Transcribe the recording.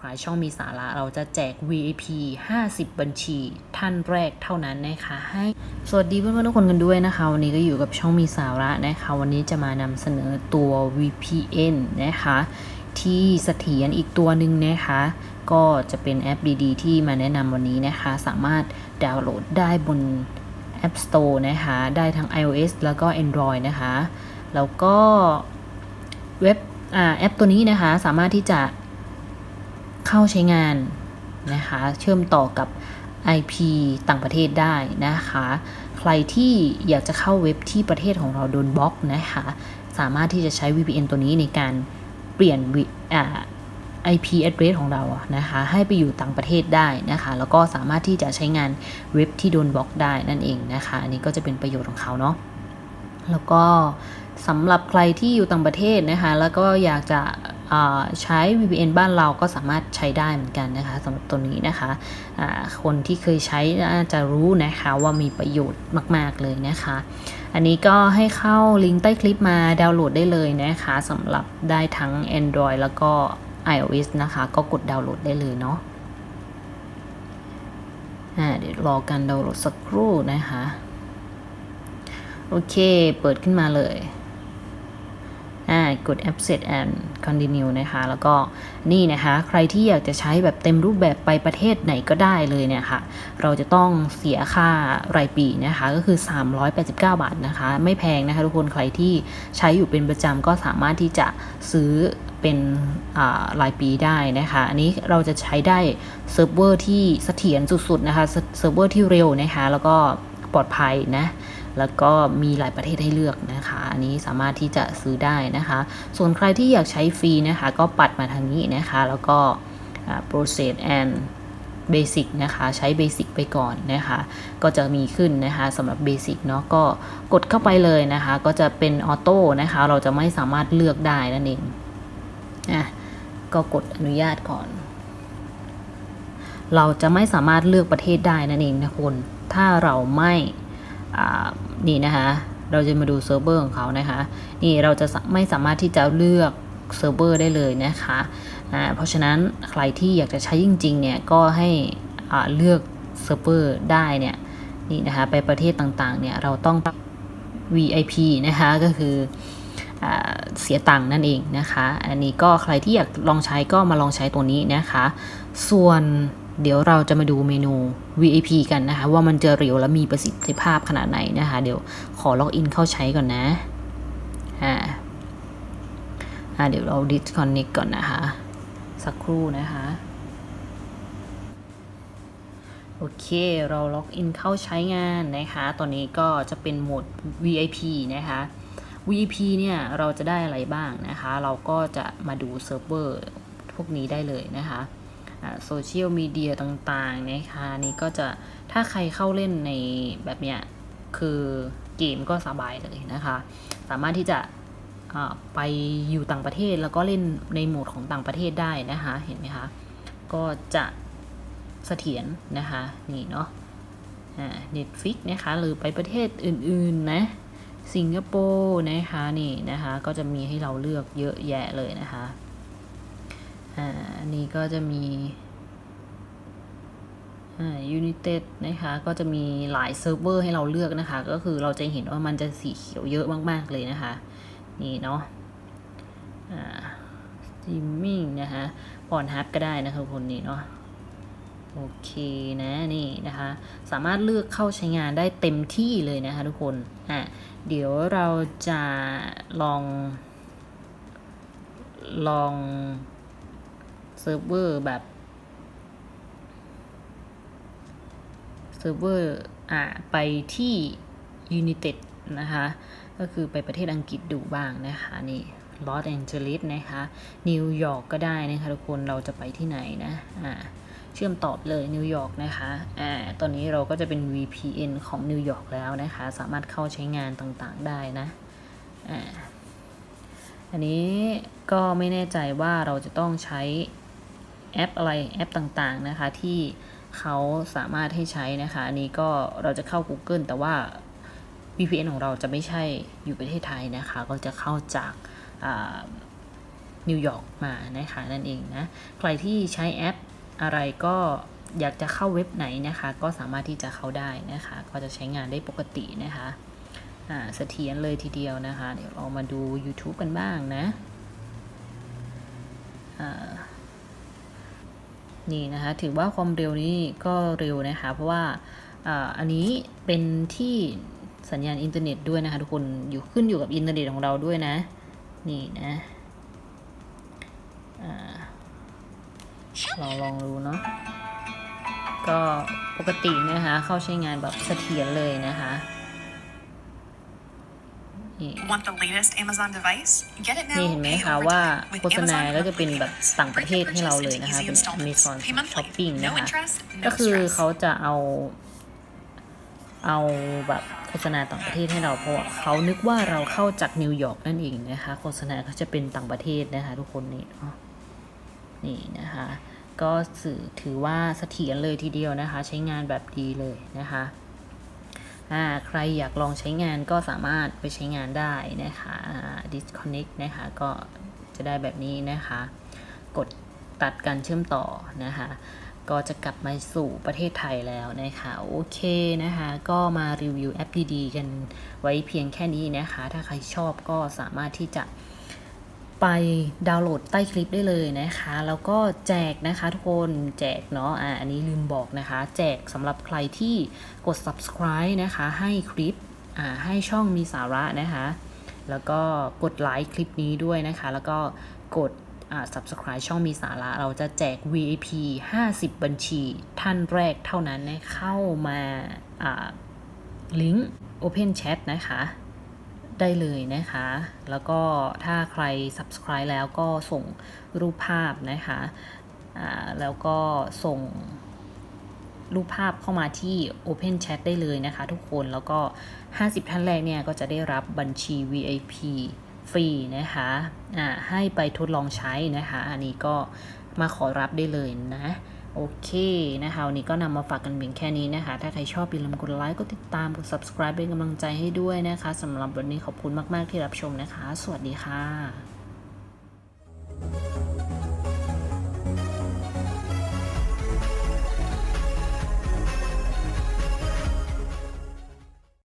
subscribe ช่องมีสาระ เราจะแจก VIP 50 บัญชี ท่านแรกเท่านั้นนะคะให้สวัสดีเพื่อนๆทุกคนกันด้วยนะคะ วันนี้ก็อยู่กับช่องมีสาระนะคะ วันนี้จะมานำเสนอตัว VPN นะคะ ที่เสถียรอีกตัวหนึ่งนะคะ ก็จะเป็นแอปดีๆ ที่มาแนะนำวันนี้นะคะ สามารถดาวน์โหลดได้บน App Store นะคะ ได้ทั้ง iOS แล้วก็ Android นะคะ แล้วก็เว็บอแอปตัวนี้นะคะสามารถที่จะ เข้าใช้งานนะคะ เชื่อมต่อกับ IP ต่างประเทศได้นะคะ ใครที่อยากจะเข้าเว็บที่ประเทศของเราโดนบล็อกนะคะ สามารถที่จะใช้ VPN ตัวนี้ในการเปลี่ยนวิอ่า IP address ของเรานะคะ ให้ไปอยู่ต่างประเทศได้นะคะ แล้วก็สามารถที่จะใช้งานเว็บที่โดนบล็อกได้นั่นเองนะคะ อันนี้ก็จะเป็นประโยชน์ของเขาเนาะ แล้วก็สำหรับใครที่อยู่ต่างประเทศนะคะ แล้วก็อยากจะ ใช้ VPN บ้านเราก็สามารถใช้ได้เหมือนกันนะคะสำหรับตัวนี้นะคะคนที่เคยใช้น่าจะรู้นะคะว่ามีประโยชน์มาก ๆเลยนะคะ อันนี้ก็ให้เข้าลิงก์ใต้คลิปมาดาวน์โหลดได้เลยนะคะสำหรับได้ทั้ง Android แล้วก็ iOS นะคะ ก็กดดาวน์โหลดได้เลยเนาะเดี๋ยวรอการดาวน์โหลดสักครู่นะคะ โอเค เปิดขึ้นมาเลย อ่ากด App Set and Continue นะคะ แล้วก็นี่นะคะ ใครที่อยากจะใช้แบบเต็มรูปแบบไปประเทศไหนก็ได้เลยเนี่ยค่ะ เราจะต้องเสียค่ารายปีนะคะ ก็คือ 389 บาทนะคะ ไม่แพงนะคะทุกคนใครที่ใช้อยู่เป็นประจำก็สามารถที่จะซื้อเป็นรายปีได้นะคะ อันนี้เราจะใช้ได้เซิร์ฟเวอร์ที่เสถียรสุดๆนะคะ เซิร์ฟเวอร์ที่เร็วนะคะ แล้วก็ปลอดภัยนะ แล้วก็มีหลายประเทศให้เลือกนะคะ อันนี้สามารถที่จะซื้อได้นะคะ ส่วนใครที่อยากใช้ฟรีนะคะ ก็ปัดมาทางนี้นะคะ แล้วก็ process and basic นะคะใช้ basic ไปก่อนนะคะ ก็จะมีขึ้นนะคะสำหรับ basic เนาะก็กดเข้าไปเลยนะคะ ก็จะเป็นออโต้นะคะ เราจะไม่สามารถเลือกได้นั่นเองอะก็กดอนุญาตก่อน เราจะไม่สามารถเลือกประเทศได้นั่นเองนะคุณถ้าเราไม่ นี่นะคะเราจะมาดูเซิร์ฟเวอร์ของเขานะคะ นี่เราจะไม่สามารถที่จะเลือกเซิร์ฟเวอร์ได้เลยนะคะะเพราะฉะนั้นใครที่อยากจะใช้จริงๆเนี่ยก็ให้เลือกเซิร์ฟเวอร์ได้เนี่ยนี่นะคะไปประเทศต่างๆเนี่ยเราต้อง VIP นะคะก็คือเสียตังค์นั่นเองนะคะ อันนี้ก็ใครที่อยากลองใช้ก็มาลองใช้ตัวนี้นะคะ ส่วน เดี๋ยวเราจะมาดูเมนู VIP กันนะคะ ว่ามันจะเร็วและมีประสิทธิภาพขนาดไหนนะคะ เดี๋ยวขอล็อกอินเข้าใช้ก่อนนะอ่าอ่าเดี๋ยวเรา disconnect ก่อนนะคะ สักครู่นะคะโอเค เราล็อกอินเข้าใช้งานนะคะ ตอนนี้ก็จะเป็นโหมด VIP นะคะ VIP เนี่ย เราจะได้อะไรบ้างนะคะ เราก็จะมาดูเซิร์ฟเวอร์พวกนี้ได้เลยนะคะ โซเชียลมีเดียต่างๆนะคะนี่ก็จะถ้าใครเข้าเล่นในแบบเนี้ยคือเกมก็สบายเลยนะคะ สามารถที่จะไปอยู่ต่างประเทศแล้วก็เล่นในโหมดของต่างประเทศได้นะคะเห็นไหมคะก็จะเสถียรนะคะนี่เนาะเน็ตฟิกนะคะหรือไปประเทศอื่นๆนะสิงคโปร์นะคะนี่นะคะก็จะมีให้เราเลือกเยอะแยะเลยนะคะ อ่าอันนี้ก็จะมีอ่า United นะคะ ก็จะมีหลายเซิร์ฟเวอร์ให้เราเลือกนะคะ ก็คือเราจะเห็นว่ามันจะสีเขียวเยอะมาก ๆ เลยนะคะ นี่เนาะอ่า streaming นะคะพอนฮับก็ได้นะคะคนนี้เนาะโอเคนะนี่นะคะ สามารถเลือกเข้าใช้งานได้เต็มที่เลยนะคะทุกคนอะเดี๋ยวเราจะลองลอง เซิร์ฟเวอร์แบบเซิร์ฟเวอร์อ่าไปที่ United นะคะ ก็คือไปประเทศอังกฤษดูบ้างนะคะนี่ลอสแองเจลิสนะคะ นิวยอร์กก็ได้นะคะทุกคนเราจะไปที่ไหนนะอ่าเชื่อมตอบเลยนิวยอร์กนะคะอ่าตอนนี้เราก็จะเป็น VPN ของนิวยอร์กแล้วนะคะ สามารถเข้าใช้งานต่างๆได้นะอ่าอันนี้ก็ไม่แน่ใจว่าเราจะต้องใช้ แอปอะไรแอปต่างๆนะคะที่เขาสามารถให้ใช้นะคะ อันนี้ก็เราจะเข้า Google แต่ว่า VPN ของเราจะไม่ใช่อยู่ประเทศไทยนะคะ ก็จะเข้าจากนิวยอร์กมานะคะนั่นเองนะ ใครที่ใช้แอปอะไรก็อยากจะเข้าเว็บไหนนะคะ ก็สามารถที่จะเข้าได้นะคะ ก็จะใช้งานได้ปกตินะคะเสถียรเลยทีเดียวนะคะ เดี๋ยวเรามาดู YouTube กันบ้างนะ นี่นะคะถือว่าความเร็วนี้ก็เร็วนะคะเพราะว่าอันนี้เป็นที่สัญญาณอินเทอร์เน็ตด้วยนะคะทุกคนอยู่ขึ้นอยู่กับอินเทอร์เน็ตของเราด้วยนะนี่นะอ่าลองลองดูเนาะก็ปกตินะคะเข้าใช้งานแบบเสถียรเลยนะคะ Want the latest Amazon device? Get it now. นี่เห็นไหม pay คะ over ว่า time with โฆษณา Amazon ก็จะเป็น Monthly แบบ Payments. ต่างประเทศ Break the ให้เรา purchase เลย into นะคะ easy เป็น installments. Amazon Pay monthly. Shopping No นะคะ interest, no ก็คือ stress. เขาจะเอา เอาแบบโฆษณาต่างประเทศให้เราเพราะว่าเขานึกว่าเราเข้าจากนิวยอร์กนั่นเองนะคะ โฆษณาเขาจะเป็นต่างประเทศนะคะทุกคนนี่เนาะนี่นะคะ ก็สื่อถือว่าเสถียรเลยทีเดียวนะคะ ใช้งานแบบดีเลยนะคะ อ่าใครอยากลองใช้งานก็สามารถไปใช้งานได้นะคะอ่า disconnect นะคะก็จะได้แบบนี้นะคะ กดตัดการเชื่อมต่อนะคะก็จะกลับมาสู่ประเทศไทยแล้วนะคะโอเคนะคะก็มารีวิวแอปดีๆ กันไว้เพียงแค่นี้นะคะ ถ้าใครชอบก็สามารถที่จะ ไปดาวน์โหลดใต้คลิปได้เลยนะคะ แล้วก็แจกนะคะทุกคนแจกเนาะอ่าอันนี้ลืมบอกนะคะ แจกสำหรับใครที่กด subscribe นะคะ ให้คลิปอ่าให้ช่องมีสาระนะคะ แล้วก็กดไลค์คลิปนี้ด้วยนะคะ แล้วก็กดอ่า subscribe ช่องมีสาระ เราจะแจก VIP 50 บัญชีท่านแรกเท่านั้นนะเข้ามาอ่าลิงก์ Open Chat นะคะ ได้เลยนะคะ แล้วก็ถ้าใคร subscribe แล้วก็ส่งรูปภาพนะคะแล้วก็ส่งรูปภาพเข้ามาที่ Open Chat ได้เลยนะคะทุกคนแล้วก็ 50 ท่านแรกเนี่ยก็จะได้รับบัญชี VIP ฟรีนะคะอ่าให้ไปทดลองใช้นะคะ อันนี้ก็มาขอรับได้เลยนะ โอเคนะคะวันนี้ก็นำมาฝากกันเพียงแค่นี้นะคะ ถ้าใครชอบอย่าลืมกดไลค์กดติดตามกด subscribe เป็นกำลังใจให้ด้วยนะคะสำหรับวันนี้ขอบคุณมาก ๆ ที่รับชมนะคะ สวัสดีค่ะ